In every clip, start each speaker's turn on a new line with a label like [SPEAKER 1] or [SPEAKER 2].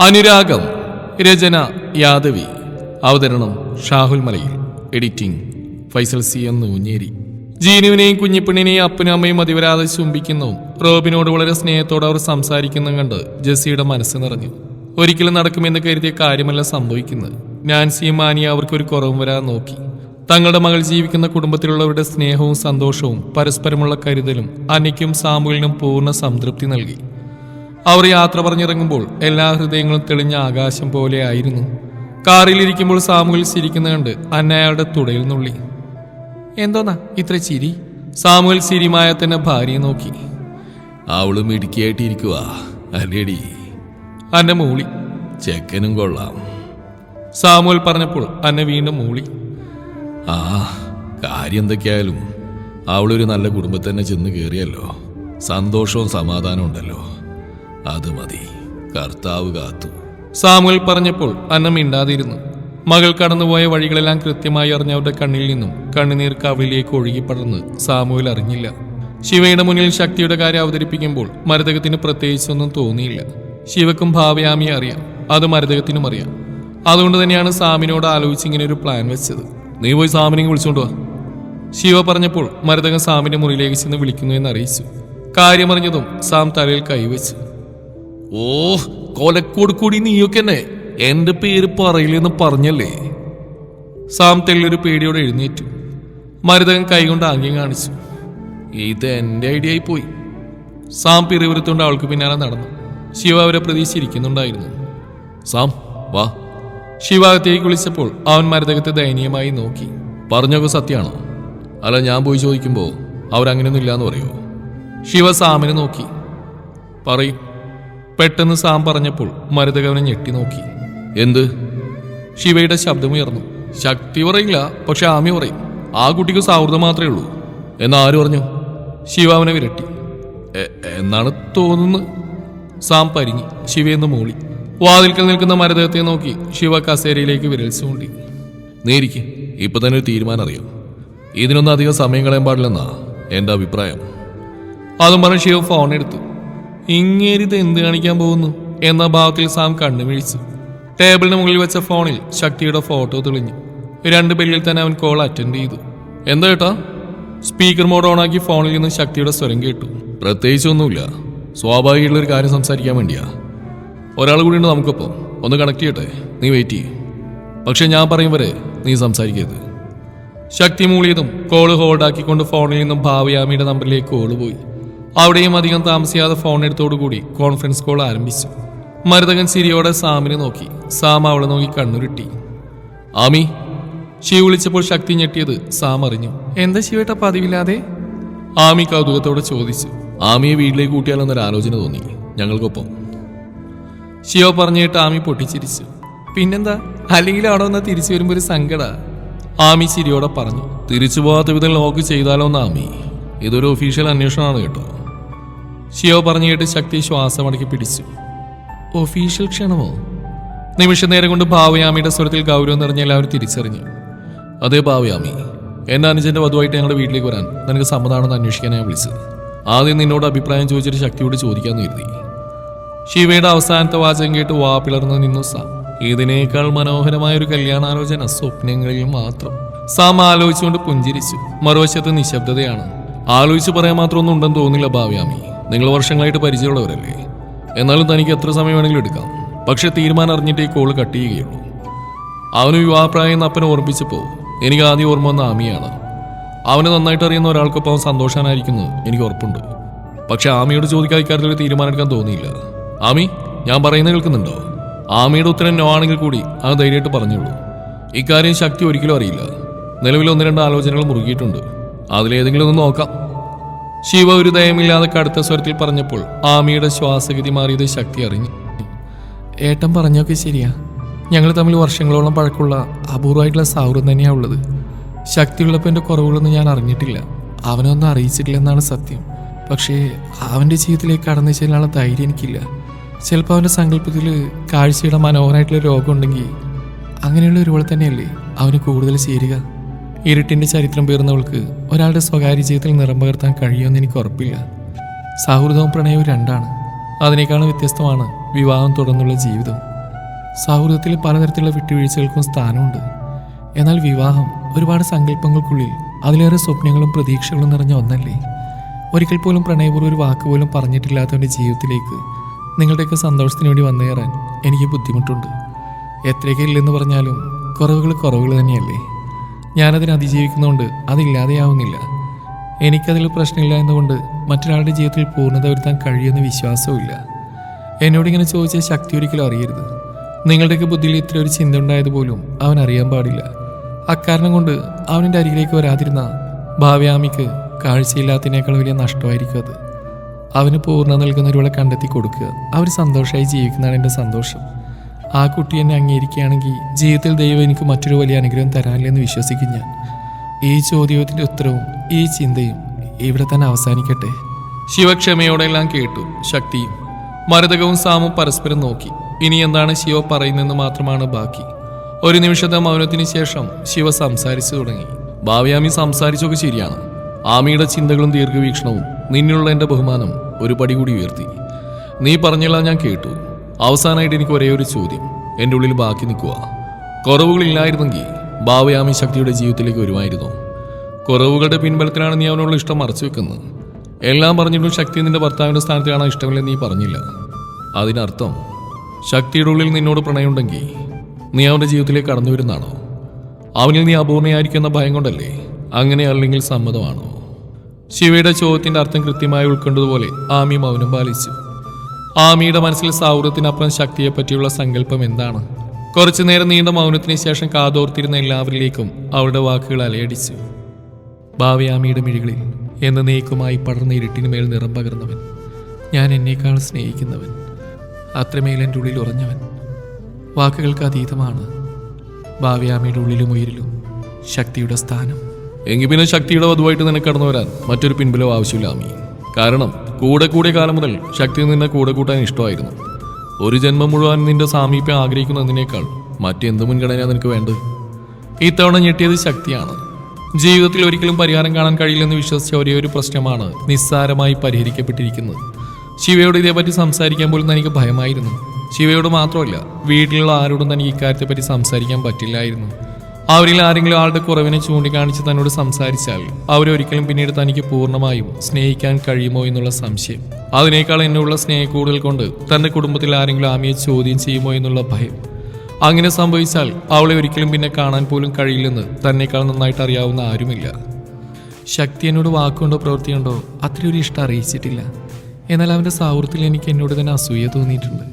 [SPEAKER 1] അനുരാഗം രചന യാദവി. അവതരണം ഷാഹുൽ മലയിൽ. എഡിറ്റിംഗ് ഫൈസൽ സി എന്ന് ഊഞ്ഞേരി ജീനുവിനെയും കുഞ്ഞിപ്പെണ്ണിനെയും അപ്പനും അമ്മയും അതിവരാതെ ചുംബിക്കുന്നു. റോബിനോട് വളരെ സ്നേഹത്തോടെ അവർ സംസാരിക്കുന്നതും കണ്ട് ജെസ്സിയുടെ മനസ്സ് നിറഞ്ഞു. ഒരിക്കലും നടക്കുമെന്ന് കരുതിയ കാര്യമല്ല സംഭവിക്കുന്നത്. നാൻസിയും മാനിയ അവർക്കൊരു കുറവും വരാൻ നോക്കി. തങ്ങളുടെ മകൾ ജീവിക്കുന്ന കുടുംബത്തിലുള്ളവരുടെ സ്നേഹവും സന്തോഷവും പരസ്പരമുള്ള കരുതലും അന്നയ്ക്കും സാമുവിനും പൂർണ സംതൃപ്തി നൽകി. അവർ യാത്ര പറഞ്ഞിറങ്ങുമ്പോൾ എല്ലാ ഹൃദയങ്ങളും തെളിഞ്ഞ ആകാശം പോലെ ആയിരുന്നു. കാറിലിരിക്കുമ്പോൾ സാമുവിൽ ചിരിക്കുന്ന കണ്ട് അന്ന അയാളുടെ തുടയിൽ നുള്ളി. എന്തോന്നാ ഇത്ര ചിരി? സാമുവൽ സിരിമായ തന്നെ ഭാര്യയെ നോക്കി. അവളും ഇടുക്കിയായിട്ടിരിക്കുക അല്ലേടി? അന്ന മൂളി. ചെക്കനും കൊള്ളാം. സാമുവൽ പറഞ്ഞപ്പോൾ അന്ന വീണ്ടും മൂളി. ആ കാര്യം എന്തൊക്കെയായാലും അവളൊരു നല്ല കുടുംബത്തിൽ തന്നെ ചെന്ന് കയറിയല്ലോ സന്തോഷവും സമാധാനവും ഉണ്ടല്ലോ. അത് മതി. കർത്താവ് കാത്തു. സാമുവൽ പറഞ്ഞപ്പോൾ അന്ന മിണ്ടാതിരുന്നു. മകൾ കടന്നുപോയ വഴികളെല്ലാം കൃത്യമായി അറിഞ്ഞവരുടെ കണ്ണിൽ നിന്നും കണ്ണുനീർ കവിളിലേക്ക് ഒഴുകിപ്പടർന്ന് സാമുവൽ അറിഞ്ഞില്ല. ശിവയുടെ മുന്നിൽ ശക്തിയുടെ കാര്യം അവതരിപ്പിക്കുമ്പോൾ മരതകത്തിന് പ്രത്യേകിച്ചൊന്നും തോന്നിയില്ല. ശിവക്കും ഭാവയാമിയെ അറിയാം. അത് മരതകത്തിനും അറിയാം. അതുകൊണ്ട് തന്നെയാണ് സാമിനോട് ആലോചിച്ച് ഇങ്ങനെ ഒരു പ്ലാൻ വെച്ചത്. നീ പോയി സാമിനെ വിളിച്ചുകൊണ്ട് വാ. ശിവ പറഞ്ഞപ്പോൾ മരതകം സാമിന്റെ മുറിയിലേക്ക് ചെന്ന് വിളിക്കുന്നു എന്ന് അറിയിച്ചു കാര്യമറിഞ്ഞതും സാം തലയിൽ കൈവച്ചു. ഓ കൊലക്കോട് കൂടി നീയൊക്കെ തന്നെ എന്റെ പേര് പറയില്ലെന്ന് പറഞ്ഞല്ലേ? സാം തെല്ലൊരു പേടിയോടെ എഴുന്നേറ്റു. മരുതകൻ കൈകൊണ്ട് ആംഗ്യം കാണിച്ചു. ഇത് എന്റെ ഐഡിയ ആയി പോയി. സാം പിറിവുരത്തുകൊണ്ട് അവൾക്ക് പിന്നാലെ നടന്നു. ശിവ അവരെ പ്രതീക്ഷിച്ചിരിക്കുന്നുണ്ടായിരുന്നു. സാം വാ. ശിവ അകത്തേക്ക് വിളിച്ചപ്പോൾ അവൻ മരതകത്തെ ദയനീയമായി നോക്കി. പറഞ്ഞൊക്കെ സത്യമാണോ? അല്ല ഞാൻ പോയി ചോദിക്കുമ്പോൾ അവരങ്ങനെയൊന്നും ഇല്ലാന്ന് പറയുമോ ശിവ സാമിനെ നോക്കി. പറയും. പെട്ടെന്ന് സാം പറഞ്ഞപ്പോൾ മരുതകവനെ ഞെട്ടി നോക്കി. എന്ത്? ശിവയുടെ ശബ്ദമുയർന്നു ശക്തി പറയില്ല പക്ഷെ ആമി പറയും ആ കുട്ടിക്ക് സൗഹൃദം മാത്രമേ ഉള്ളൂ. എന്ന് പറഞ്ഞു? ശിവ അവനെ വിരട്ടി. എന്നാണ് തോന്നുന്നത്? സാം പരിങ്ങി ശിവയെന്ന് മൂളി. വാതിൽക്കൽ നിൽക്കുന്ന മരതകത്തെ നോക്കി ശിവ കസേരയിലേക്ക് വിരൽ ചൂണ്ടി. നേരിക്ക് ഇപ്പൊ തന്നെ ഒരു തീരുമാനം അറിയാം. ഇതിനൊന്നും അധികം സമയം കളയാൻ പാടില്ലെന്നാ എന്റെ അഭിപ്രായം. അതും പറഞ്ഞ് ശിവ ഫോൺ എടുത്തു. ഇങ്ങേരിത് എന്ത് കാണിക്കാൻ പോകുന്നു? എന്ന ഭാവത്തിൽ സാം കണ്ണു വീഴ്ച്ചു ടേബിളിന് മുകളിൽ വെച്ച ഫോണിൽ ശക്തിയുടെ ഫോട്ടോ തെളിഞ്ഞു. രണ്ട് പേരിൽ തന്നെ അവൻ കോൾ അറ്റൻഡ് ചെയ്തു. എന്താ കേട്ടാ സ്പീക്കർ മോഡ് ഓണാക്കി ഫോണിൽ നിന്ന് ശക്തിയുടെ സ്വരം കേട്ടു. പ്രത്യേകിച്ചൊന്നുമില്ല. സ്വാഭാവികമുള്ള ഒരു കാര്യം സംസാരിക്കാൻ വേണ്ടിയാ. ഒരാൾ കൂടി ഉണ്ട് നമുക്കൊപ്പം. ഒന്ന് കണക്ട് ചെയ്യട്ടെ? നീ വെയിറ്റ് ചെയ്യും. പക്ഷെ ഞാൻ പറയും വരെ നീ സംസാരിക്കരുത്. ശക്തി മൂളിയതും കോൾ ഹോൾഡാക്കിക്കൊണ്ട് ഫോണിൽ നിന്നും ഭാവയാമിയുടെ നമ്പറിലേക്ക് കോൾ പോയി. അവിടെയും അധികം താമസിയാതെ ഫോൺ എടുത്തോടുകൂടി കോൺഫറൻസ് കോൾ ആരംഭിച്ചു. മരുതകൻ സിരിയോടെ സാമിനെ നോക്കി. സാം അവളെ നോക്കി കണ്ണുരുട്ടി. ആമി ശിവ വിളിച്ചപ്പോൾ ശക്തി ഞെട്ടിയത് സാം അറിഞ്ഞു. എന്താ ശിവേട്ട പതിവില്ലാതെ? ആമി കൗതുകത്തോടെ ചോദിച്ചു. ആമിയെ വീട്ടിലേക്ക് കൂട്ടിയാലെന്നൊരു ആലോചന തോന്നി. ഞങ്ങൾക്കൊപ്പം. ശിവ പറഞ്ഞിട്ട് ആമി പൊട്ടിച്ചിരിച്ചു. പിന്നെന്താ? അല്ലെങ്കിൽ അവിടെ വന്നാൽ തിരിച്ചു വരുമ്പോൾ ഒരു സങ്കട. ആമി ചിരിയോടെ പറഞ്ഞു. തിരിച്ചു പോകാത്ത വിധം ലോക്ക് ചെയ്താലോ എന്ന് ആമി. ഇതൊരു ഒഫീഷ്യൽ അന്വേഷണമാണ് കേട്ടോ. ശിവ പറഞ്ഞു കേട്ട് ശക്തി ശ്വാസമടക്കി പിടിച്ചു. ഒഫീഷ്യൽ ക്ഷണമോ? നിമിഷ നേരം കൊണ്ട് ഭാവയാമിയുടെ സ്വരത്തിൽ ഗൗരവം നിറഞ്ഞ എല്ലാവരും തിരിച്ചറിഞ്ഞു. അതേ ഭാവയാമി. എന്റെ അനുജന്റെ വധുവായിട്ട് ഞങ്ങളുടെ വീട്ടിലേക്ക് വരാൻ നിനക്ക് സമ്മതാണെന്ന് അന്വേഷിക്കാൻ ഞാൻ വിളിച്ചത്. ആദ്യം നിന്നോട് അഭിപ്രായം ചോദിച്ചിട്ട് ശക്തിയോട് ചോദിക്കാമെന്ന് കരുതി. ശിവയുടെ അവസാനത്തെ വാചകം കേട്ട് വാ പിളർന്ന് നിന്നു സാം. ഇതിനേക്കാൾ മനോഹരമായ ഒരു കല്യാണാലോചന സ്വപ്നങ്ങളിൽ മാത്രം. സാം ആലോചിച്ചുകൊണ്ട് പുഞ്ചിരിച്ചു. മറുവശത്ത് നിശബ്ദതയാണ്. ആലോചിച്ച് പറയാൻ മാത്രമൊന്നും ഉണ്ടെന്ന് തോന്നില്ല ഭാവ്യാമി. നിങ്ങൾ വർഷങ്ങളായിട്ട് പരിചയമുള്ളവരല്ലേ? എന്നാലും തനിക്ക് എത്ര സമയം വേണമെങ്കിലും എടുക്കാം. പക്ഷെ തീരുമാനം അറിഞ്ഞിട്ടേ കോൾ കട്ട് ചെയ്യുകയുള്ളൂ. അവന് വിവാഹപ്രായം എന്ന് അപ്പനെ ഓർമ്മിച്ചപ്പോൾ എനിക്ക് ആദ്യം ഓർമ്മ വന്ന ആമിയാണ്. അവന് നന്നായിട്ട് അറിയുന്ന ഒരാൾക്കൊപ്പം അവൻ സന്തോഷാനായിരിക്കുന്നത് എനിക്ക് ഉറപ്പുണ്ട്. പക്ഷെ ആമിയോട് ചോദിക്കാൻ ഇക്കാര്യത്തിൽ തീരുമാനം എടുക്കാൻ തോന്നിയില്ല. ആമി ഞാൻ പറയുന്നത് കേൾക്കുന്നുണ്ടോ? ആമിയുടെ ഉത്തരം നോ ആണെങ്കിൽ കൂടി അത് ധൈര്യമായിട്ട് പറഞ്ഞോളൂ. ഇക്കാര്യം ശക്തി ഒരിക്കലും അറിയില്ല. നിലവിൽ ഒന്ന് രണ്ട് ആലോചനകൾ മുറുകിയിട്ടുണ്ട്. അതിലേതെങ്കിലും ഒന്ന് നോക്കാം. ശിവ ഒരു ദയമില്ലാതെ കടുത്ത സ്വരത്തിൽ പറഞ്ഞപ്പോൾ ആമിയുടെ ശ്വാസഗതി മാറിയത് ശക്തി അറിഞ്ഞു. ഏട്ടൻ പറഞ്ഞൊക്കെ ശരിയാ. ഞങ്ങൾ തമ്മിൽ വർഷങ്ങളോളം പഴക്കമുള്ള അപൂർവമായിട്ടുള്ള സൗഹൃദം തന്നെയാണ് ഉള്ളത്. ശക്തിയുള്ളപ്പോൾ എന്റെ കുറവുകളൊന്നും ഞാൻ അറിഞ്ഞിട്ടില്ല. അവനൊന്നും അറിയിച്ചിട്ടില്ല എന്നാണ് സത്യം. പക്ഷേ അവന്റെ ജീവിതത്തിലേക്ക് കടന്നു ചെല്ലാനുള്ള ധൈര്യം എനിക്കില്ല. ചിലപ്പോൾ അവന്റെ സങ്കല്പത്തിൽ കാഴ്ചയുടെ മനോഹരമായിട്ടുള്ള രോഗമുണ്ടെങ്കിൽ അങ്ങനെയുള്ള ഒരുപോലെ തന്നെയല്ലേ അവന് കൂടുതൽ ചേരുക? ഇരുട്ടിന്റെ ചരിത്രം പേർന്നവൾക്ക് ഒരാളുടെ സ്വകാര്യ ജീവിതത്തിൽ നിറം പകർത്താൻ കഴിയുമെന്ന് എനിക്ക് ഉറപ്പില്ല. സൗഹൃദവും പ്രണയവും രണ്ടാണ്. അതിനേക്കാളും വ്യത്യസ്തമാണ് വിവാഹം തുടർന്നുള്ള ജീവിതം സൗഹൃദത്തിൽ പലതരത്തിലുള്ള വിട്ടുവീഴ്ചകൾക്കും സ്ഥാനമുണ്ട്. എന്നാൽ വിവാഹം ഒരുപാട് സങ്കല്പങ്ങൾക്കുള്ളിൽ അതിലേറെ സ്വപ്നങ്ങളും പ്രതീക്ഷകളും നിറഞ്ഞ ഒന്നല്ലേ? ഒരിക്കൽ പോലും പ്രണയപൂർവം ഒരു വാക്ക് പോലും പറഞ്ഞിട്ടില്ലാത്തവന്റെ ജീവിതത്തിലേക്ക് നിങ്ങളുടെയൊക്കെ സന്തോഷത്തിന് വേണ്ടി വന്നു കയറാൻ എനിക്ക് ബുദ്ധിമുട്ടുണ്ട്. എത്രയൊക്കെ ഇല്ലെന്ന് പറഞ്ഞാലും കുറവുകൾ കുറവുകൾ തന്നെയല്ലേ? ഞാനതിനെ അതിജീവിക്കുന്നതുകൊണ്ട് അതില്ലാതെയാവുന്നില്ല. എനിക്കതിൽ പ്രശ്നമില്ല എന്നുകൊണ്ട് മറ്റൊരാളുടെ ജീവിതത്തിൽ പൂർണത വരുത്താൻ കഴിയുമെന്ന് വിശ്വാസവുമില്ല. എന്നോട് ഇങ്ങനെ ചോദിച്ച ശക്തി ഒരിക്കലും അറിയരുത്. നിങ്ങളുടെയൊക്കെ ബുദ്ധിയിൽ ഇത്ര ഒരു ചിന്ത ഉണ്ടായത് പോലും അവൻ അറിയാൻ പാടില്ല. അക്കാരണം കൊണ്ട് അവനിന്റെ അരികിലേക്ക് വരാതിരുന്ന ഭാവ്യാമിക്ക് കാഴ്ചയില്ലാത്തതിനേക്കാൾ വലിയ നഷ്ടമായിരിക്കും അത്. അവന് പൂർണ നൽകുന്ന ഒരുപോലെ കണ്ടെത്തി കൊടുക്കുക. അവർ സന്തോഷമായി ജീവിക്കുന്നതാണ് എന്റെ സന്തോഷം. ആ കുട്ടി എന്നെ അംഗീകരിക്കുകയാണെങ്കിൽ ജീവിതത്തിൽ ദൈവം എനിക്ക് മറ്റൊരു വലിയ അനുഗ്രഹം തരാനില്ലെന്ന് വിശ്വസിക്കും ഞാൻ. ഈ ചോദ്യത്തിന്റെ ഉത്തരവും ഈ ചിന്തയും ഇവിടെ തന്നെ അവസാനിക്കട്ടെ. ശിവക്ഷമയോടെല്ലാം കേട്ടു ശക്തിയും. മരതകവും സാമും പരസ്പരം നോക്കി. ഇനി എന്താണ് ശിവ പറയുന്നതെന്ന് മാത്രമാണ് ബാക്കി. ഒരു നിമിഷത്തെ മൗനത്തിന് ശേഷം ശിവ സംസാരിച്ചു തുടങ്ങി. ഭാവ്യാമി സംസാരിച്ചൊക്കെ ശരിയാണ്. ആമിയുടെ ചിന്തകളും ദീർഘവീക്ഷണവും നിന്നിലുള്ള എന്റെ ബഹുമാനം ഒരു പടി കൂടി ഉയർത്തി. നീ പറഞ്ഞെല്ലാം ഞാൻ കേട്ടു. അവസാനമായിട്ട് എനിക്ക് ഒരേ ഒരു ചോദ്യം. എന്റെ ഉള്ളിൽ ബാക്കി നിൽക്കുക. കുറവുകളില്ലായിരുന്നെങ്കിൽ ഭാവയാമി ശക്തിയുടെ ജീവിതത്തിലേക്ക് വരുമായിരുന്നു. കുറവുകളുടെ പിൻബലത്തിലാണ് നീ അവനോട് ഇഷ്ടം മറച്ചു വെക്കുന്നത്. എല്ലാം പറഞ്ഞിട്ടും ശക്തി നിന്റെ ഭർത്താവിന്റെ സ്ഥാനത്ത് ഇഷ്ടമില്ലെന്ന് നീ പറഞ്ഞില്ല. അതിനർത്ഥം ശക്തിയുടെ ഉള്ളിൽ നിന്നോട് പ്രണയമുണ്ടെങ്കിൽ നീ അവന്റെ ജീവിതത്തിലേക്ക് കടന്നു വരുന്നതാണോ? അവനിൽ നീ അപൂർണയായിരിക്കുന്ന ഭയം കൊണ്ടല്ലേ? അങ്ങനെ അല്ലെങ്കിൽ സമ്മതമാണോ? ശിവയുടെ ചോദ്യത്തിന്റെ അർത്ഥം കൃത്യമായി ഉൾക്കൊണ്ടതുപോലെ ആമി മൗനം പാലിച്ചു. ആമിയുടെ മനസ്സിൽ സൗഹൃദത്തിനപ്പുറം ശക്തിയെ പറ്റിയുള്ള സങ്കല്പം എന്താണ്? കുറച്ചു നേരം നീണ്ട മൗനത്തിന് ശേഷം കാതോർത്തിരുന്ന എല്ലാവരിലേക്കും അവളുടെ വാക്കുകൾ അലയടിച്ചു. ഭാവി ആമിയുടെ മിഴികളിൽ എന്ന നീക്കുമായി പടർന്ന ഇരുട്ടിന് മേൽ നിറം പകർന്നവൻ ഞാൻ എന്നേക്കാൾ സ്നേഹിക്കുന്നവൻ അത്രമേൽ എന്റെ ഉള്ളിൽ ഉറഞ്ഞവൻ. വാക്കുകൾക്ക് അതീതമാണ് ഭാവ്യാമിയുടെ ഉള്ളിലും ഉയരിലും ശക്തിയുടെ സ്ഥാനം. എങ്കിൽ പിന്നെ ശക്തിയുടെ വധുവായിട്ട് നിനക്ക് കടന്നു വരാൻ മറ്റൊരു പിൻബലവും ആവശ്യമില്ല ആമി. കാരണം കൂടെ കൂടിയ കാലം മുതൽ ശക്തി നിന്നെ കൂടെ കൂട്ടാൻ ഇഷ്ടമായിരുന്നു. ഒരു ജന്മം മുഴുവൻ നിന്റെ സാമീപ്യം ആഗ്രഹിക്കുന്നതിനേക്കാൾ മറ്റെന്ത് മുൻഗണന നിനക്ക് വേണ്ടത്? ഇത്തവണ ഞെട്ടിയത് ശക്തിയാണ്. ജീവിതത്തിൽ ഒരിക്കലും പരിഹാരം കാണാൻ കഴിയില്ലെന്ന് വിശ്വസിച്ച ഒരേ ഒരു പ്രശ്നമാണ് നിസ്സാരമായി പരിഹരിക്കപ്പെട്ടിരിക്കുന്നത്. ശിവയോട് ഇതേപ്പറ്റി സംസാരിക്കാൻ പോലും എനിക്ക് ഭയമായിരുന്നു. ശിവയോട് മാത്രമല്ല വീട്ടിലുള്ള ആരോടും തനിക്ക് ഇക്കാര്യത്തെപ്പറ്റി സംസാരിക്കാൻ പറ്റില്ലായിരുന്നു. അവരിൽ ആരെങ്കിലും ആളുടെ കുറവിനെ ചൂണ്ടിക്കാണിച്ച് തന്നോട് സംസാരിച്ചാൽ അവരൊരിക്കലും പിന്നീട് തനിക്ക് പൂർണമായും സ്നേഹിക്കാൻ കഴിയുമോ എന്നുള്ള സംശയം. അതിനേക്കാൾ എന്നുള്ള സ്നേഹക്കൂടുതൽ കൊണ്ട് തന്റെ കുടുംബത്തിൽ ആരെങ്കിലും ആമിയെ ചോദ്യം ചെയ്യുമോ എന്നുള്ള ഭയം. അങ്ങനെ സംഭവിച്ചാൽ അവളെ ഒരിക്കലും പിന്നെ കാണാൻ പോലും കഴിയില്ലെന്ന് തന്നെക്കാൾ നന്നായിട്ട് അറിയാവുന്ന ആരുമില്ല. ശക്തി എന്നോട് വാക്കുകൊണ്ടോ പ്രവൃത്തിയുണ്ടോ അത്രയൊരു ഇഷ്ടം അറിയിച്ചിട്ടില്ല. എന്നാൽ അവന്റെ സൗഹൃദത്തിൽ എനിക്ക് എന്നോട് തന്നെ അസൂയ തോന്നിയിട്ടുണ്ട്.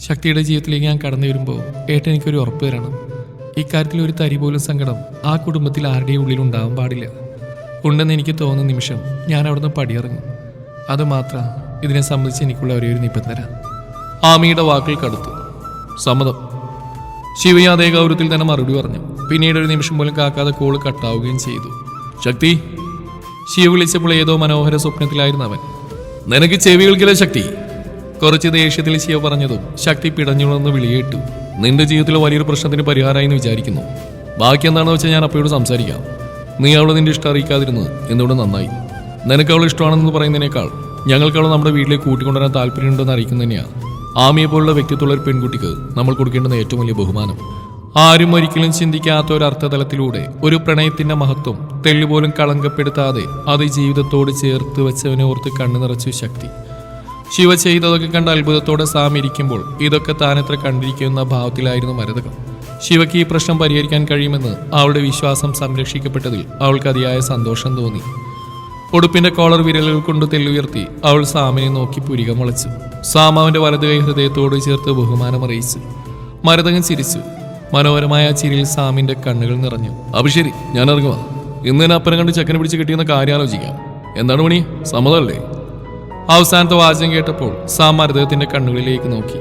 [SPEAKER 1] ശക്തിയുടെ ജീവിതത്തിലേക്ക് ഞാൻ കടന്നു വരുമ്പോൾ ഏട്ടൻ എനിക്കൊരു ഉറപ്പ് തരണം. ഇക്കാര്യത്തിൽ ഒരു തരി പോലും സങ്കടം ആ കുടുംബത്തിൽ ആരുടെയും ഉള്ളിൽ ഉണ്ടാവാൻ പാടില്ല. ഉണ്ടെന്ന് എനിക്ക് തോന്നുന്ന നിമിഷം ഞാൻ അവിടുന്ന് പടിയിറങ്ങും. അതുമാത്ര ഇതിനെ സംബന്ധിച്ച് എനിക്കുള്ള ഒരേ ഒരു നിബന്ധന. ആമിയുടെ വാക്കുകൾ കടുത്തു. സമ്മതം. ശിവയും അതേ ഗൗരവത്തിൽ തന്നെ മറുപടി പറഞ്ഞു. പിന്നീട് ഒരു നിമിഷം പോലും കാക്കാതെ കോൾ കട്ടാവുകയും ചെയ്തു. ശക്തി ശിവ വിളിച്ചപ്പോൾ ഏതോ മനോഹര സ്വപ്നത്തിലായിരുന്നു അവൻ. നിനക്ക് ചെവികൾക്കില്ല ശക്തി? കുറച്ച് ദേഷ്യത്തിൽ ശിവ പറഞ്ഞതും ശക്തി പിടഞ്ഞുണർന്ന് വിളിയേട്ടു നിന്റെ ജീവിതത്തിലെ വലിയൊരു പ്രശ്നത്തിന് പരിഹാരമായി എന്ന് വിചാരിക്കുന്നു. ബാക്കി എന്താണെന്ന് വെച്ചാൽ ഞാൻ അപ്പയോട് സംസാരിക്കാം. നീ അവളെ നിന്റെ ഇഷ്ടം അറിയിക്കാതിരുന്നത് എന്തുകൊണ്ട് നന്നായി? നിനക്ക് അവൾ ഇഷ്ടമാണെന്ന് പറയുന്നതിനേക്കാൾ ഞങ്ങൾക്ക് അവളെ നമ്മുടെ വീട്ടിലേക്ക് കൂട്ടിക്കൊണ്ടുവരാൻ താല്പര്യമുണ്ടെന്ന് അറിയിക്കുന്നത് തന്നെയാണ് ആമിയെ പോലുള്ള വ്യക്തിത്വമുള്ള ഒരു പെൺകുട്ടിക്ക് നമ്മൾ കൊടുക്കേണ്ടുന്ന ഏറ്റവും വലിയ ബഹുമാനം. ആരും ഒരിക്കലും ചിന്തിക്കാത്ത ഒരു അർത്ഥതലത്തിലൂടെ ഒരു പ്രണയത്തിന്റെ മഹത്വം തെല്ലുപോലും കളങ്കപ്പെടുത്താതെ അത് ജീവിതത്തോട് ചേർത്ത് വെച്ചവനെ ഓർത്ത് കണ്ണു നിറച്ചു ശക്തി. ശിവ ചെയ്തതൊക്കെ കണ്ട് അത്ഭുതത്തോടെ സാം ഇരിക്കുമ്പോൾ ഇതൊക്കെ താനെത്ര കണ്ടിരിക്കുന്ന ഭാവത്തിലായിരുന്നു മരതകം. ശിവയ്ക്ക് ഈ പ്രശ്നം പരിഹരിക്കാൻ കഴിയുമെന്ന് അവളുടെ വിശ്വാസം സംരക്ഷിക്കപ്പെട്ടതിൽ അവൾക്ക് അതിയായ സന്തോഷം തോന്നി. ഉടുപ്പിന്റെ കോളർ വിരലുകൾ കൊണ്ട് തെല്ലുയർത്തി അവൾ സാമിനെ നോക്കി പുരികം മുളച്ചു. സാം അവന്റെ വലതു ഹൃദയത്തോട് ചേർത്ത് ബഹുമാനം അറിയിച്ചു മരതകൻ ചിരിച്ചു. മനോഹരമായ ചിരിയിൽ സാമിന്റെ കണ്ണുകൾ നിറഞ്ഞു. അപ്പൊ ശരി ഞാൻ ഇറങ്ങുക ഇന്ന് തന്നെ അപ്പനെ കണ്ട് ചെക്കനെ പിടിച്ച് കിട്ടിയെന്ന കാര്യം ആലോചിക്കാം. എന്താണ് മണി സമ്മതമല്ലേ? അവസാനത്തെ വാചകം കേട്ടപ്പോൾ സാം മരതകത്തിന്റെ കണ്ണുകളിലേക്ക് നോക്കി.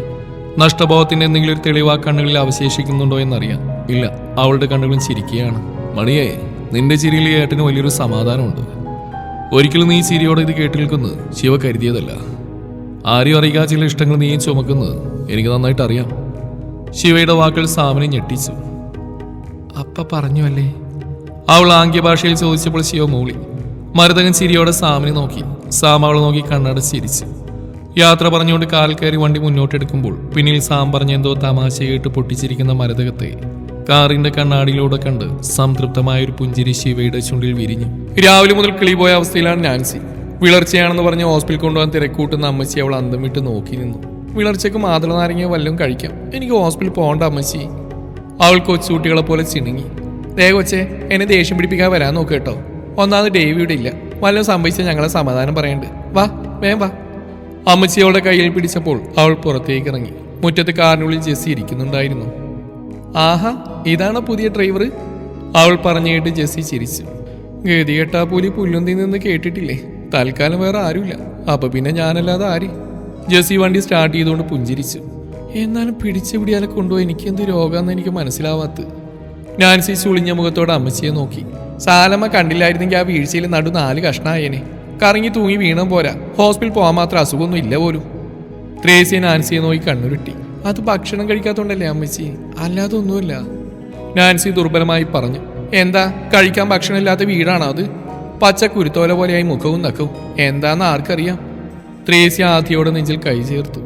[SPEAKER 1] നഷ്ടബോധത്തിന്റെ എന്തെങ്കിലും ഒരു തെളിവ് ആ കണ്ണുകളിൽ അവശേഷിക്കുന്നുണ്ടോ എന്നറിയാം ഇല്ല അവളുടെ കണ്ണുകളും ചിരിക്കുകയാണ്. മണിയേ നിന്റെ ചിരിയിൽ ഏട്ടന് വലിയൊരു സമാധാനമുണ്ട്. ഒരിക്കലും നീ ചിരിയോടെ ഇത് കേട്ട് നിൽക്കുന്നത് ശിവ കരുതിയതല്ല. ആരെയും അറിയാ ചില ഇഷ്ടങ്ങൾ നീയും ചുമക്കുന്നത് എനിക്ക് നന്നായിട്ട് അറിയാം. ശിവയുടെ വാക്കുകൾ സാമിനെ ഞെട്ടിച്ചു. അപ്പ പറഞ്ഞു അല്ലേ? അവൾ ആംഗ്യ ഭാഷയിൽ ചോദിച്ചപ്പോൾ ശിവ മൂളി. മരുതകൻ ചിരിയോടെ സാമിനെ നോക്കി. സാം അവളെ നോക്കി കണ്ണടച്ച് ചിരിച്ചു. യാത്ര പറഞ്ഞുകൊണ്ട് കാൽ കയറി വണ്ടി മുന്നോട്ടെടുക്കുമ്പോൾ പിന്നിൽ സാം പറഞ്ഞ എന്തോ തമാശ കേട്ട് പൊട്ടിച്ചിരിക്കുന്ന മരതകത്തെ കാറിന്റെ കണ്ണാടിയിലൂടെ കണ്ട് സംതൃപ്തമായ ഒരു പുഞ്ചിരി ശിവയുടെ ചുണ്ടിൽ വിരിഞ്ഞു. രാവിലെ മുതൽ കിളി പോയ അവസ്ഥയിലാണ് നാൻസി. വിളർച്ചയാണെന്ന് പറഞ്ഞ് ഹോസ്പിറ്റൽ കൊണ്ടുപോകാൻ തിരക്കൂട്ടുന്ന അമ്മച്ചി അവൾ അന്തം വിട്ട് നോക്കി നിന്നു. വിളർച്ചയ്ക്ക് മാതള നാരങ്ങ വല്ലതും കഴിക്കാം. എനിക്ക് ഹോസ്പിറ്റലിൽ പോകണ്ട അമ്മച്ചി. അവൾ കൊച്ചുകുട്ടികളെ പോലെ ചിണുങ്ങി. ദേ കൊച്ചേ എന്നെ ദേഷ്യം പിടിപ്പിക്കാൻ വരാൻ നോക്ക് കേട്ടോ. ഒന്നാമത് ഡേവിയുടെ ഇല്ല. വല്ലതും സംഭവിച്ചാൽ ഞങ്ങളെ സമാധാനം പറയണ്ട് വാ വേം വാ. അമ്മച്ചി അവളുടെ കയ്യിൽ പിടിച്ചപ്പോൾ അവൾ പുറത്തേക്ക് ഇറങ്ങി. മുറ്റത്ത് കാറിനുള്ളിൽ ജെസ്സി ഇരിക്കുന്നുണ്ടായിരുന്നു. ആഹാ ഇതാണ് പുതിയ ഡ്രൈവർ അവൾ പറഞ്ഞിട്ട് ജെസ്സി ചിരിച്ചു. ഗതി കെട്ടാ പുലി പുല്ലുന്തി നിന്ന് കേട്ടിട്ടില്ലേ? തൽക്കാലം വേറെ ആരുമില്ല. അപ്പൊ പിന്നെ ഞാനല്ലാതെ ആര്? ജെസ്സി വണ്ടി സ്റ്റാർട്ട് ചെയ്തുകൊണ്ട് പുഞ്ചിരിച്ചു. എന്നാലും പിടിച്ചെവിടിയാലെ കൊണ്ടുപോയി എനിക്ക് എന്ത് രോഗമെന്ന് എനിക്ക് മനസ്സിലാവാത്ത. നാൻസി ചുളിഞ്ഞ മുഖത്തോടെ അമ്മച്ചിയെ നോക്കി. സാലമ്മ കണ്ടില്ലായിരുന്നെങ്കിൽ ആ വീഴ്ചയിൽ നടു നാല് കഷ്ണായേനെ കറങ്ങി തൂങ്ങി വീണം പോരാ. ഹോസ്പിറ്റൽ പോകാൻ മാത്രം അസുഖമൊന്നും ഇല്ല പോലും. ത്രേസ്യ നാൻസിയെ നോക്കി കണ്ണുരുട്ടി. അത് ഭക്ഷണം കഴിക്കാത്തോണ്ടല്ലേ അമ്മച്ചി? അല്ലാതെ ഒന്നുമില്ല. നാൻസി ദുർബലമായി പറഞ്ഞു. എന്താ? കഴിക്കാൻ ഭക്ഷണമില്ലാത്ത വീടാണോ അത്? പച്ച കുരുത്തോല പോലെയായി മുഖവും നഖവും. എന്താന്ന് ആർക്കറിയാം? ത്രേസ്യ ആദ്യയോടെ നെഞ്ചിൽ കൈ ചേർത്തു.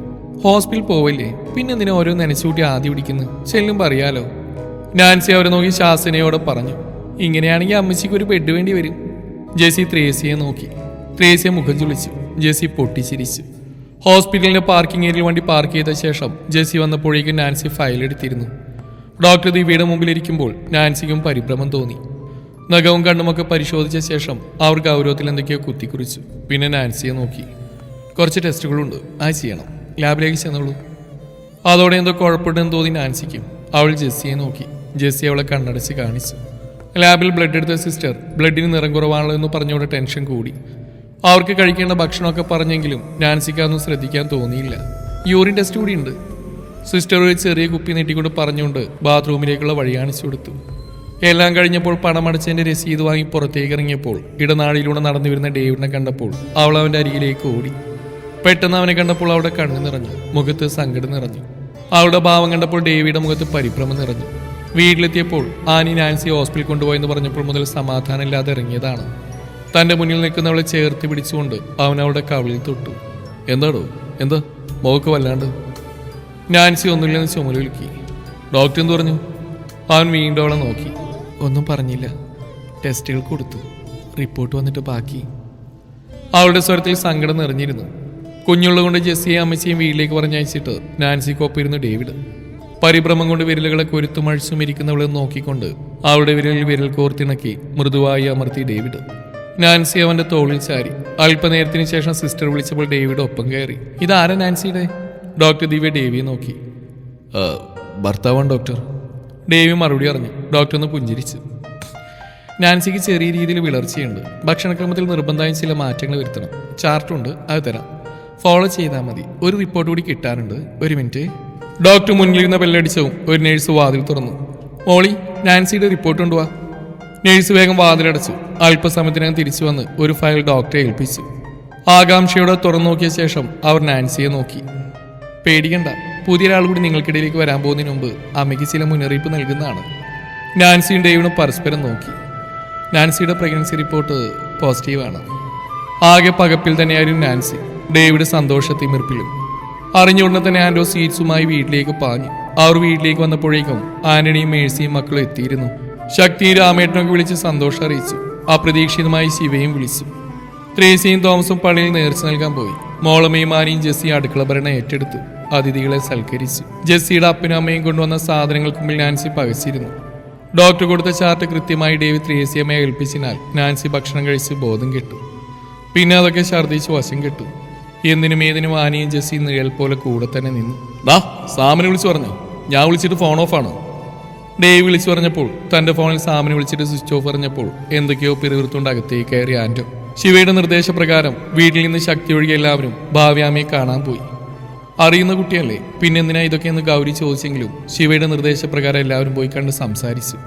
[SPEAKER 1] ഹോസ്പിറ്റൽ പോവല്ലേ? പിന്നെ എന്തിനാ ഓരോ നനച്ചുകൂട്ടി ആദ്യം പിടിക്കുന്നു? ചെല്ലും പറയാലോ. നാൻസി അവരെ നോക്കി ശാസനയോടെ പറഞ്ഞു. ഇങ്ങനെയാണെങ്കിൽ അമ്മച്ചിക്ക് ഒരു ബെഡ് വേണ്ടി വരും. ജെസി ത്രേസിയെ നോക്കി. ത്രേസിയെ മുഖം ചുളിച്ചു. ജെസി പൊട്ടിച്ചിരിച്ചു. ഹോസ്പിറ്റലിന്റെ പാർക്കിംഗ് ഏരിയയിൽ വണ്ടി പാർക്ക് ചെയ്ത ശേഷം ജെസി വന്നപ്പോഴേക്കും നാൻസി ഫയൽ എടുത്തിരുന്നു. ഡോക്ടർ ദിവ്യയുടെ മുമ്പിലിരിക്കുമ്പോൾ നാൻസിക്കും പരിഭ്രമം തോന്നി. നഖവും കണ്ണുമൊക്കെ പരിശോധിച്ച ശേഷം അവർ ഗൗരവത്തിൽ എന്തൊക്കെയോ കുത്തിക്കുറിച്ചു. പിന്നെ നാൻസിയെ നോക്കി. കുറച്ച് ടെസ്റ്റുകളുണ്ട്. ആ ചെയ്യണം. ലാബിലേക്ക് ചെന്നോളൂ. അതോടെ എന്തോ കുഴപ്പമുണ്ടെന്ന് തോന്നി നാൻസിക്കും. അവൾ ജെസ്സിയെ നോക്കി. ജെസ്സി അവളെ കണ്ണടച്ച് കാണിച്ചു. ലാബിൽ ബ്ലഡ് എടുത്ത സിസ്റ്റർ ബ്ലഡിന് നിറം കുറവാണല്ലോ എന്ന് പറഞ്ഞുകൊണ്ട് ടെൻഷൻ കൂടി. അവർക്ക് കഴിക്കേണ്ട ഭക്ഷണമൊക്കെ പറഞ്ഞെങ്കിലും നാൻസിക്ക് അതൊന്നും ശ്രദ്ധിക്കാൻ തോന്നിയില്ല. യൂറിൻ ടെസ്റ്റ് കൂടി ഉണ്ട്. സിസ്റ്റർ ഒരു ചെറിയ കുപ്പി നീട്ടിക്കൊണ്ട് പറഞ്ഞുകൊണ്ട് ബാത്റൂമിലേക്കുള്ള വഴി കാണിച്ചു കൊടുത്തു. എല്ലാം കഴിഞ്ഞപ്പോൾ പണമടച്ചതിന്റെ രസീത് വാങ്ങി പുറത്തേക്ക് ഇറങ്ങിയപ്പോൾ ഇടനാഴിയിലൂടെ നടന്നു വരുന്ന ഡേവിഡിനെ കണ്ടപ്പോൾ അവൾ അവന്റെ അരികിലേക്ക് ഓടി. പെട്ടെന്ന് അവനെ കണ്ടപ്പോൾ അവിടെ കണ്ണു നിറഞ്ഞു. മുഖത്ത് സങ്കടം നിറഞ്ഞു. അവളുടെ ഭാവം കണ്ടപ്പോൾ ഡേവിയുടെ മുഖത്ത് പരിഭ്രമം നിറഞ്ഞു. വീട്ടിലെത്തിയപ്പോൾ ആനി നാൻസി ഹോസ്പിറ്റലിൽ കൊണ്ടുപോയെന്ന് പറഞ്ഞപ്പോൾ മുതൽ സമാധാനമില്ലാതെ ഇറങ്ങിയതാണ്. തന്റെ മുന്നിൽ നിൽക്കുന്നവളെ ചേർത്ത് പിടിച്ചുകൊണ്ട് അവൻ അവളുടെ കവിളിൽ തൊട്ടു. എന്താടോ? എന്താ? മോക്ക് വല്ലാണ്ട്. നാൻസി ഒന്നുമില്ലെന്ന് ചുമലുലുക്കി ഡോക്ടർ എന്ന് പറഞ്ഞു? അവൻ വീണ്ടും അവളെ നോക്കി. ഒന്നും പറഞ്ഞില്ല. ടെസ്റ്റുകൾ കൊടുത്തു. റിപ്പോർട്ട് വന്നിട്ട് ബാക്കി. അവളുടെ സ്വരത്തിൽ സങ്കടം നിറഞ്ഞിരുന്നു. കുഞ്ഞുള്ളതുകൊണ്ട് ജെസ്സിയെ അമ്മച്ചിയും വീട്ടിലേക്ക് പറഞ്ഞയച്ചിട്ട് നാൻസിക്കൊപ്പിരുന്നു ഡേവിഡ്. പരിഭ്രമം കൊണ്ട് വിരലുകളെ കൊരുത്തും അഴിച്ചും ഇരിക്കുന്നവളെ നോക്കിക്കൊണ്ട് അവളുടെ വിരലിൽ വിരൽ കോർത്തിണക്കി മൃദുവായി അമർത്തി ഡേവിഡ്. നാൻസി അവന്റെ തോളിൽ ചാരി. അല്പനേരത്തിന് ശേഷം സിസ്റ്റർ വിളിച്ചപ്പോൾ ഡേവിഡ് ഒപ്പം കയറി. ഇതാരാ നാൻസിയുടെ? ഡോക്ടർ ദിവ്യ ഡേവിയെ നോക്കി. "ആ, ഭർത്താവാണ് ഡോക്ടർ. ഡേവി മറുപടി അറിഞ്ഞു ഡോക്ടർ ഒന്ന് പുഞ്ചിരിച്ചു. നാൻസിക്ക് ചെറിയ രീതിയിൽ വിളർച്ചയുണ്ട്. ഭക്ഷണക്രമത്തിൽ നിർബന്ധമായും ചില മാറ്റങ്ങൾ വരുത്തണം. ചാർട്ടുണ്ട് അത് തരാം. ഫോളോ ചെയ്താൽ മതി. ഒരു റിപ്പോർട്ട് കൂടി കിട്ടാറുണ്ട്. ഒരു മിനിറ്റ്. ഡോക്ടർ മുന്നിലിരുന്ന ബെല്ലടിച്ചവും ഒരു നേഴ്സ് വാതിൽ തുറന്നു. മോളി നാൻസിയുടെ റിപ്പോർട്ട് കൊണ്ടുവാ. നേഴ്സ് വേഗം വാതിലടച്ചു. അല്പസമയത്തിനകം തിരിച്ചു വന്ന് ഒരു ഫയൽ ഡോക്ടറെ ഏൽപ്പിച്ചു. ആകാംക്ഷയോടെ തുറന്നു നോക്കിയ ശേഷം അവർ നാൻസിയെ നോക്കി. പേടിക്കണ്ട പുതിയൊരാൾ കൂടി നിങ്ങൾക്കിടയിലേക്ക് വരാൻ പോകുന്നതിന് മുമ്പ് അമ്മയ്ക്ക് ചില മുന്നറിയിപ്പ് നൽകുന്നതാണ്. നാൻസിയും ഡേവിനും പരസ്പരം നോക്കി. നാൻസിയുടെ പ്രഗ്നൻസി റിപ്പോർട്ട് പോസിറ്റീവാണ് ആകെ പകപ്പിൽ തന്നെയായിരുന്നു നാൻസി. ഡേവിഡ് സന്തോഷത്തിമിർപ്പിലും. അറിഞ്ഞുകൊണ്ട് തന്നെ ആൻഡോ സീറ്റ്സുമായി വീട്ടിലേക്ക് പാഞ്ഞു. അവർ വീട്ടിലേക്ക് വന്നപ്പോഴേക്കും ആന്റണിയും മേഴ്സിയും മക്കളും എത്തിയിരുന്നു. ശക്തി രാമേട്ടനൊക്കെ വിളിച്ച് സന്തോഷം അറിയിച്ചു. അപ്രതീക്ഷിതമായി ശിവയും വിളിച്ചു. ത്രേസിയും തോമസും പള്ളിയിൽ നേർച്ച നൽകാൻ പോയി. മോളമ്മയും ആനയും ജെസ്സി അടുക്കള ഭരണം ഏറ്റെടുത്തു. അതിഥികളെ സൽക്കരിച്ചു. ജെസ്സിയുടെ അപ്പനും അമ്മയും കൊണ്ടുവന്ന സാധനങ്ങൾക്ക് മുമ്പിൽ നാൻസി പകച്ചിരുന്നു. ഡോക്ടർ കൊടുത്ത ചാർട്ട് കൃത്യമായി ഡേവി ത്രേസിയമ്മയെ ഏൽപ്പിച്ചതിനാൽ നാൻസി ഭക്ഷണം കഴിച്ച് ബോധം കെട്ടു. പിന്നെ അതൊക്കെ ഛർദ്ദിച്ച് വശം കെട്ടു. എന്തിനും ഏതിനും ആനയും ജെസ്സിയും നിഴൽ പോലെ കൂടെ തന്നെ നിന്നു. ദാ സാമിനെ വിളിച്ചു പറഞ്ഞു. ഞാൻ വിളിച്ചിട്ട് ഫോൺ ഓഫ് ആണ്? ഡേവ് വിളിച്ചു പറഞ്ഞപ്പോൾ തന്റെ ഫോണിൽ സാമിനെ വിളിച്ചിട്ട് സ്വിച്ച് ഓഫ് പറഞ്ഞപ്പോൾ എന്തൊക്കെയോ പിറുവിറുത്തുകൊണ്ട് അകത്തേക്ക് കയറി ആന്റോ ശിവയുടെ നിർദ്ദേശപ്രകാരം വീട്ടിൽ നിന്ന് ശക്തി ഒഴികെ എല്ലാവരും ഭാവ്യാമയെ കാണാൻ പോയി. അറിയുന്ന കുട്ടിയല്ലേ പിന്നെന്തിനാ ഇതൊക്കെയെന്ന് ഗൗരി ചോദിച്ചെങ്കിലും ശിവയുടെ നിർദ്ദേശപ്രകാരം എല്ലാവരും പോയി കണ്ട് സംസാരിച്ചു.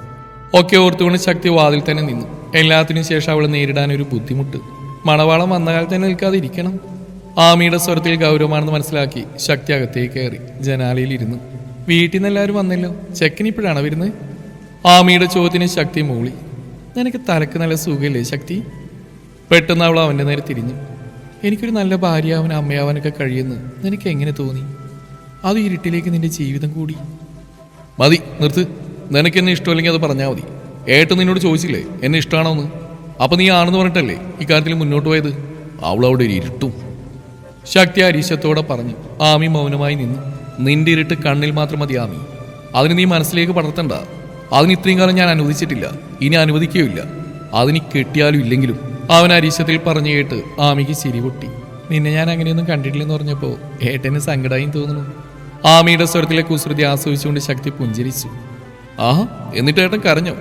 [SPEAKER 1] ഒക്കെ ഓർത്തുകൊണ്ട് ശക്തി വാതിൽ തന്നെ നിന്നു. എല്ലാത്തിനും ശേഷം അവൾ നേരിടാൻ ഒരു ബുദ്ധിമുട്ട്. മണവാളം വന്ന കാലത്ത് തന്നെ നിൽക്കാതെ ഇരിക്കണം ആമിയുടെ സ്വരത്തിൽ ഗൗരവമാണെന്ന് മനസ്സിലാക്കി ശക്തി അകത്തേക്ക് കയറി ജനാലയിൽ ഇരുന്നു. വീട്ടിൽ നിന്ന് എല്ലാവരും വന്നല്ലോ. ചെക്കനിപ്പോഴാണ് വരുന്നത്? ആമിയുടെ ചോദ്യത്തിന് ശക്തി മൂളി. നിനക്ക് തലക്ക് നല്ല സുഖമില്ലേ ശക്തി? പെട്ടെന്ന് അവൾ അവന്റെ നേരെ തിരിഞ്ഞു. എനിക്കൊരു നല്ല ഭാര്യയാവൻ അമ്മയാവാനൊക്കെ കഴിയുന്നു. നിനക്ക് എങ്ങനെ തോന്നി? അത് ഇരുട്ടിലേക്ക് നിന്റെ ജീവിതം കൂടി. മതി നിർത്ത്. നിനക്ക് എന്നെ ഇഷ്ടമല്ലെങ്കിൽ അത് പറഞ്ഞാൽ മതി. ഏട്ടൻ നിന്നോട് ചോദിച്ചില്ലേ എന്നെ ഇഷ്ടമാണോന്ന്? അപ്പം നീ ആണെന്ന് പറഞ്ഞിട്ടല്ലേ ഇക്കാര്യത്തിൽ മുന്നോട്ട് പോയത്? അവളവിടെ ഒരു ഇരുട്ടും. ശക്തി അരീശത്തോടെ പറഞ്ഞു ആമി മൗനമായി നിന്നു. നിന്റെ ഇരുട്ട് കണ്ണിൽ മാത്രം മതി ആമി. അതിന് നീ മനസ്സിലേക്ക് പടർത്തണ്ട. അതിന് ഇത്രയും കാലം ഞാൻ അനുവദിച്ചിട്ടില്ല. ഇനി അനുവദിക്കുകയില്ല. അതിന് കിട്ടിയാലും ഇല്ലെങ്കിലും. അവൻ അരീശത്തിൽ പറഞ്ഞു കേട്ട് ആമിക്ക് ചിരി പൊട്ടി. നിന്നെ ഞാൻ അങ്ങനെയൊന്നും കണ്ടിട്ടില്ലെന്ന് പറഞ്ഞപ്പോൾ ഏട്ടന് സങ്കടമായും തോന്നുന്നു. ആമിയുടെ സ്വരത്തിലെ കുസൃതി ആസ്വദിച്ചുകൊണ്ട് ശക്തി പുഞ്ചിരിച്ചു. ആഹ് എന്നിട്ട് ഏട്ടൻ കരഞ്ഞോ?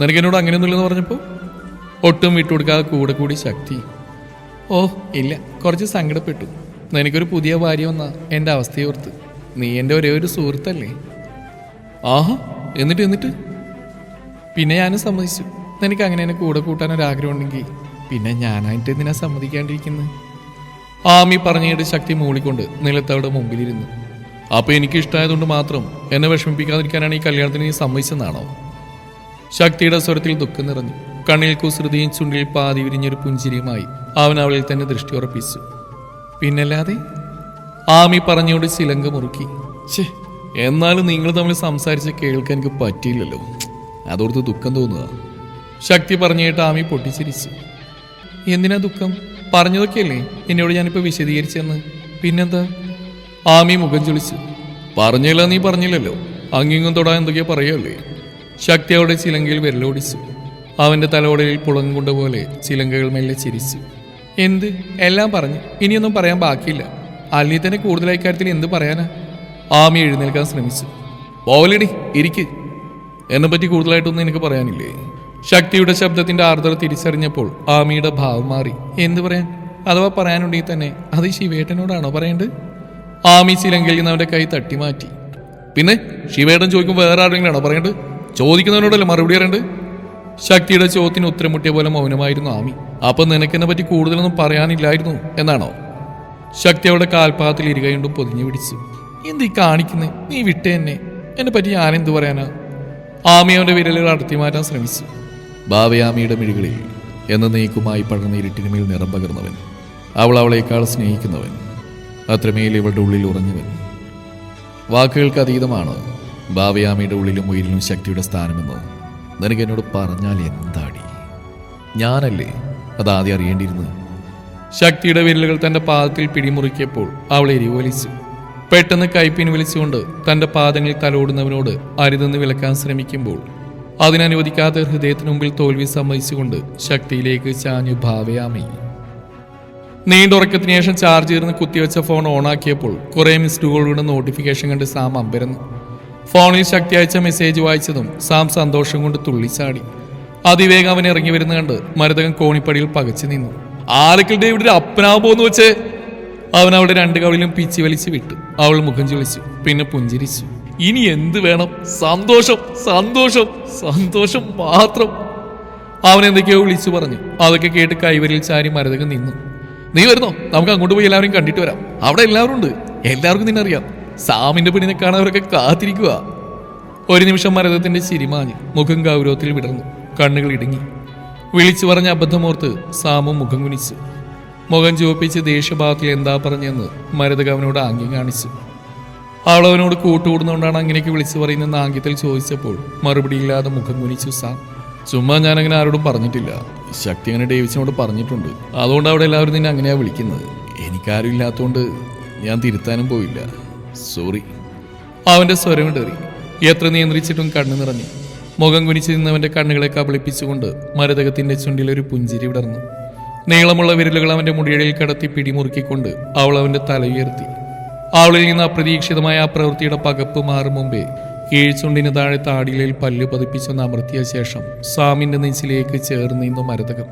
[SPEAKER 1] നിനക്ക് എന്നോട് അങ്ങനെയൊന്നുമില്ലെന്ന് പറഞ്ഞപ്പോൾ ഒട്ടും വിട്ടുകൊടുക്കാതെ കൂടെ കൂടി ശക്തി ഓ ഇല്ല. കുറച്ച് സങ്കടപ്പെട്ടു. നിനക്കൊരു പുതിയ ഭാര്യ വന്ന എന്റെ അവസ്ഥയോർത്ത് നീ എന്റെ ഒരേ ഒരു സുഹൃത്തല്ലേ? ആഹാ എന്നിട്ട് എന്നിട്ട്? പിന്നെ ഞാനും സമ്മതിച്ചു. നിനക്ക് അങ്ങനെ എന്നെ കൂടെ കൂട്ടാൻ ഒരാഗ്രഹം ഉണ്ടെങ്കിൽ പിന്നെ ഞാനായിട്ട് എന്തിനാ സമ്മതിക്കാണ്ടിരിക്കുന്നത് ആമി പറഞ്ഞയുടെ ശക്തി മൂളിക്കൊണ്ട് നിലത്തവിടെ മുമ്പിലിരുന്നു. അപ്പൊ എനിക്ക് ഇഷ്ടമായതുകൊണ്ട് മാത്രം എന്നെ വിഷമിപ്പിക്കാതിരിക്കാനാണ് ഈ കല്യാണത്തിന് നീ സമ്മതിച്ചെന്നാണോ? ശക്തിയുടെ സ്വരത്തിൽ ദുഃഖം നിറഞ്ഞു. കണ്ണിൽ കുസൃതിയും ചുണ്ടിൽ പാതി വിരിഞ്ഞൊരു പുഞ്ചിരിയുമായി അവൻ അവളിൽ തന്നെ ദൃഷ്ടി ഉറപ്പിച്ചു. പിന്നല്ലാതെ ആമി പറഞ്ഞോട് ചിലങ്ക മുറുക്കി. ഛേ എന്നാലും നിങ്ങൾ തമ്മിൽ സംസാരിച്ച് കേൾക്കാൻ എനിക്ക് പറ്റിയില്ലല്ലോ. അതോർത്ത് ദുഃഖം തോന്നുക. ശക്തി പറഞ്ഞിട്ട് ആമി പൊട്ടിച്ചിരിച്ചു. എന്തിനാ ദുഃഖം? പറഞ്ഞതൊക്കെയല്ലേ എന്നോട് ഞാനിപ്പോൾ വിശദീകരിച്ചെന്ന് പിന്നെന്താ? ആമി മുഖം ചൊളിച്ചു. പറഞ്ഞില്ല നീ പറഞ്ഞില്ലല്ലോ. അങ്ങിങ്ങും തൊടാൻ എന്തൊക്കെയാ പറയല്ലേ ശക്തി അവിടെ ചിലങ്കയിൽ വിരലോടിച്ചു. അവന്റെ തലോടയിൽ പുളങ്ങും കൊണ്ട പോലെ ചിലങ്കകൾ മെല്ലെ ചിരിച്ചു. എന്ത്? എല്ലാം പറഞ്ഞു. ഇനിയൊന്നും പറയാൻ ബാക്കിയില്ല. അല്ലി തന്നെ കൂടുതലായി കാര്യത്തിൽ എന്ത് പറയാനാ? ആമി എഴുന്നേൽക്കാൻ ശ്രമിച്ചു. പോവലിടി ഇരിക്ക്. എന്നെ പറ്റി കൂടുതലായിട്ടൊന്നും എനിക്ക് പറയാനില്ലേ? ശക്തിയുടെ ശബ്ദത്തിന്റെ ആർദ്രത തിരിച്ചറിഞ്ഞപ്പോൾ ആമിയുടെ ഭാവം മാറി. എന്ത് പറയാൻ? അഥവാ പറയാനുണ്ടെങ്കിൽ തന്നെ അത് ശിവേട്ടനോടാണോ പറയേണ്ടത്? ആമി ചിലങ്കയിൽ നിന്ന് അവന്റെ കൈ തട്ടി മാറ്റി പിന്നെ ശിവേട്ടൻ ചോദിക്കുമ്പോൾ വേറെ ആരെങ്കിലും ആണോ പറയേണ്ടത്? ചോദിക്കുന്നവനോടല്ലേ മറുപടി പറയേണ്ടത്? ശക്തിയുടെ ചോദ്യത്തിന് ഉത്തരം മുട്ടിയ പോലെ മൗനമായിരുന്നു ആമി. അപ്പൊ നിനക്കെന്നെ പറ്റി കൂടുതലൊന്നും പറയാനില്ലായിരുന്നു എന്നാണോ? ശക്തി അവളുടെ കാൽപാദത്തിൽ ഇരുകയുണ്ടും പൊതിഞ്ഞു പിടിച്ചു. എന്ത് കാണിക്കുന്നേ? നീ വിട്ടേ എന്നെ. എന്നെ പറ്റി എന്തു പറയാനാ? ആമി അവന്റെ വിരലുകൾ അടർത്തി മാറ്റാൻ ശ്രമിച്ചു. ഭാവയാമിയുടെ മിഴികളിൽ എന്ന നീക്കുമായി പടർന്ന ഇരുട്ടിനുമേൽ നിറം പകർന്നവൻ അവൾ അവളേക്കാൾ സ്നേഹിക്കുന്നവൻ അത്രമേൽ ഇവളുടെ ഉള്ളിൽ ഉറഞ്ഞവൻ. വാക്കുകൾക്ക് അതീതമാണ് ഭാവയാമിയുടെ ഉള്ളിലും ഉയരിലും ശക്തിയുടെ സ്ഥാനമെന്ന് നിനക്ക് എന്നോട് പറഞ്ഞാൽ എന്താടി? ഞാനല്ലേ അതാദ്യം അറിയേണ്ടിയിരുന്നത്? ശക്തിയുടെ വിരലുകൾ തന്റെ പാദത്തിൽ പിടിമുറുക്കിയപ്പോൾ അവൾ എരിവലിച്ചു പെട്ടെന്ന് കൈപ്പിൻ വലിച്ചുകൊണ്ട് തന്റെ പാദങ്ങളിൽ തലോടുന്നവനോട് അരുതെന്ന് വിലക്കാൻ ശ്രമിക്കുമ്പോൾ അതിനനുവദിക്കാത്ത ഹൃദയത്തിനു മുമ്പിൽ തോൽവി സമ്മതിച്ചുകൊണ്ട് ശക്തിയിലേക്ക് ചാഞ്ഞു ഭാവയാമി. നീണ്ടുറക്കത്തിന് ശേഷം ചാർജ് ചെയ്തിരുന്ന് കുത്തിവെച്ച ഫോൺ ഓണാക്കിയപ്പോൾ കുറെ മിസ്ഡുകളുടെ നോട്ടിഫിക്കേഷൻ കണ്ട് സാം അമ്പരന്നു. ഫോണിൽ ശക്തി അയച്ച മെസ്സേജ് വായിച്ചതും സാം സന്തോഷം കൊണ്ട് തുള്ളിച്ചാടി. അതിവേഗം അവൻ ഇറങ്ങി വരുന്ന കണ്ട് മരുതകം കോണിപ്പടിയിൽ പകച്ചു നിന്നു. ആരൊക്കെ ഇവിടെ പോന്നു വെച്ചേ അവൻ അവളുടെ രണ്ട് കവളിലും പിച്ചി വലിച്ചു വിട്ടു. അവൾ മുഖം ചൊളിച്ചു പിന്നെ പുഞ്ചിരിച്ചു. ഇനി എന്ത് വേണം? സന്തോഷം സന്തോഷം സന്തോഷം മാത്രം. അവൻ എന്തൊക്കെയോ വിളിച്ചു പറഞ്ഞു. അതൊക്കെ കേട്ട് കൈവരിൽ ചാരി മരതകൻ നിന്നു. നീ വരുന്നോ? നമുക്ക് അങ്ങോട്ട് പോയി എല്ലാവരും കണ്ടിട്ട് വരാം. അവിടെ എല്ലാവരും ഉണ്ട് എല്ലാവർക്കും നിന്നെ അറിയാം. സാമിന്റെ പെണ്ണിനെ കാണാനവരൊക്കെ കാത്തിരിക്കുക ഒരു നിമിഷം മരതത്തിന്റെ ചിരിമാഞ്ഞ് മുഖം ഗൗരവത്തിൽ വിടർന്നു. കണ്ണുകൾ ഇടുങ്ങി. വിളിച്ചു പറഞ്ഞ അബദ്ധമോർത്ത് സാമു മുഖം കുനിച്ചു. മുഖം ചുവപ്പിച്ച് ദേഷ്യഭാവത്തിൽ എന്താ പറഞ്ഞെന്ന് മരതക അവനോട് ആംഗ്യം കാണിച്ചു. അവൾ അവനോട് കൂട്ടുകൂടുന്നതുകൊണ്ടാണ് അങ്ങനെയൊക്കെ വിളിച്ചു പറയുന്നെന്ന് ആംഗ്യത്തിൽ ചോദിച്ചപ്പോൾ മറുപടിയില്ലാതെ മുഖം കുനിച്ചു സാം. ചുമ്മാ ഞാനങ്ങനെ ആരോടും പറഞ്ഞിട്ടില്ല. ശക്തി അങ്ങനെ ഡേവിസിനോട് പറഞ്ഞിട്ടുണ്ട്. അതുകൊണ്ട് അവിടെ എല്ലാവരും നിന്നെ അങ്ങനെയാണ് വിളിക്കുന്നത്. എനിക്കാരും ഇല്ലാത്തതുകൊണ്ട് ഞാൻ തിരുത്താനും പോയില്ല. സോറി. അവന്റെ സ്വരം ഇടറി എത്ര നിയന്ത്രിച്ചിട്ടും കണ്ണു നിറഞ്ഞു. മുഖം കുനിച്ചു നിന്നവന്റെ കണ്ണുകളെ കബളിപ്പിച്ചുകൊണ്ട് മരതകത്തിന്റെ ചുണ്ടിൽ ഒരു പുഞ്ചിരി വിടർന്നു. നീളമുള്ള വിരലുകൾ അവന്റെ മുടിയിടയിൽ കടത്തി പിടിമുറുക്കിക്കൊണ്ട് അവൾ അവന്റെ തല ഉയർത്തി. അവളിൽ നിന്ന് അപ്രതീക്ഷിതമായ ആ പ്രവൃത്തിയുടെ പകപ്പ് മാറും മുമ്പേ കീഴ്ചുണ്ടിന് താഴെ താടിയിലയിൽ പല്ല് പതിപ്പിച്ചൊന്ന് അമർത്തിയ ശേഷം സാമിന്റെ നെഞ്ചിലേക്ക് ചേർന്ന് നിന്നു മരതകം.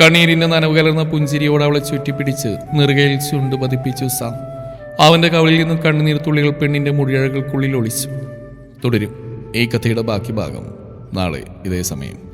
[SPEAKER 1] കണ്ണീരിന്റെ നനവ് കലർന്ന പുഞ്ചിരിയോട് അവളെ ചുറ്റിപ്പിടിച്ച് നെറുകയിൽ ചുണ്ട് പതിപ്പിച്ചു സാം. അവന്റെ കവളിൽ നിന്ന് കണ്ണുനീർ തുള്ളികൾ പെണ്ണിന്റെ മുടിയഴകൾക്കുള്ളിൽ ഒളിച്ചു. തുടരും. ഈ കഥയുടെ ബാക്കി ഭാഗം. നാളെ ഇതേ സമയം.